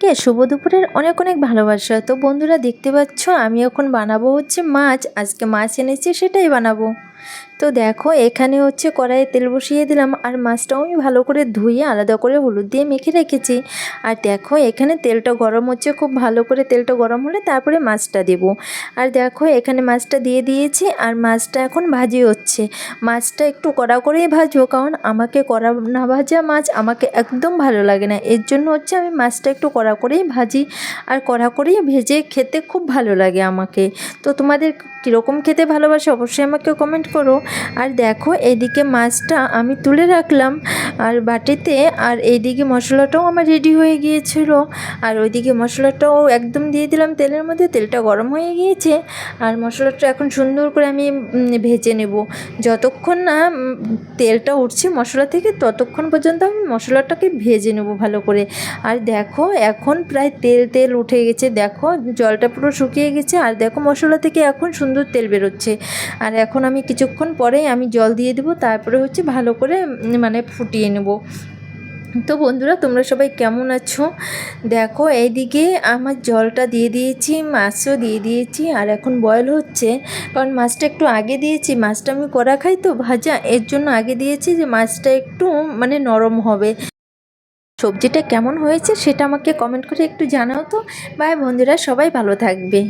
কে? শুভ দুপুরের অনেক অনেক ভালোবাসা। তো বন্ধুরা দেখতে পাচ্ছ, আমি এখন বানাবো হচ্ছে মাছ। আজকে মাছ এনেছি, সেটাই বানাবো। তো দেখো, এখানে হচ্ছে কড়াইয়ে তেল বসিয়ে দিলাম আর মাছটাও আমি ভালো করে ধুয়ে আলাদা করে হলুদ দিয়ে মেখে রেখেছি। আর দেখো, এখানে তেলটা গরম হচ্ছে, খুব ভালো করে তেলটা গরম হলে তারপরে মাছটা দেব। আর দেখো, এখানে মাছটা দিয়ে দিয়েছি আর মাছটা এখন ভাজি হচ্ছে। মাছটা একটু কড়া করেই ভাজবো, কারণ আমাকে কড়া না ভাজা মাছ আমাকে একদম ভালো লাগে না। এর জন্য হচ্ছে আমি মাছটা একটু কড়া করেই ভাজি আর কড়া করেই ভেজে খেতে খুব ভালো লাগে আমাকে। তো তোমাদের কীরকম খেতে ভালোবাসে অবশ্যই আমাকে কমেন্ট করো। আর দেখো এদিকে মাছটা আমি তুলে রাখলাম। আর বাটিতে আর এইদিকে মশলাটাও আমার রেডি হয়ে গিয়েছিল। আর ওইদিকে মশলাটাও একদম দিয়ে দিলাম তেলের মধ্যে, তেলটা গরম হয়ে গিয়েছে। আর মশলাটা এখন সুন্দর করে আমি ভেজে নেব। যতক্ষণ না তেলটা উঠছে মশলা থেকে, ততক্ষণ পর্যন্ত আমি মশলাটাকে ভেজে নেব ভালো করে। আর দেখো, এখন প্রায় তেল তেল উঠে গেছে। দেখো, জলটা পুরো শুকিয়ে গেছে। আর দেখো, মশলা থেকে এখন সুন্দর তেল বেরোচ্ছে। আর এখন আমি কিছুক্ষণ পরেই আমি জল দিয়ে দেবো। তারপরে হচ্ছে ভালো করে মানে ফুটিয়ে নেব। তো বন্ধুরা, তোমরা সবাই কেমন আছো? দেখো, এইদিকে আমার জলটা দিয়ে দিয়েছি, মাছও দিয়ে দিয়েছি, আর এখন বয়েল হচ্ছে। কারণ মাছটা একটু আগে দিয়েছি, মাছটা আমি করা খাই তো ভাজা, এর জন্য আগে দিয়েছি যে মাছটা একটু মানে নরম হবে। সবজিটা কেমন হয়েছে সেটা আমাকে কমেন্ট করে একটু জানাও তো। বাই বন্ধুরা, সবাই ভালো থাকবে।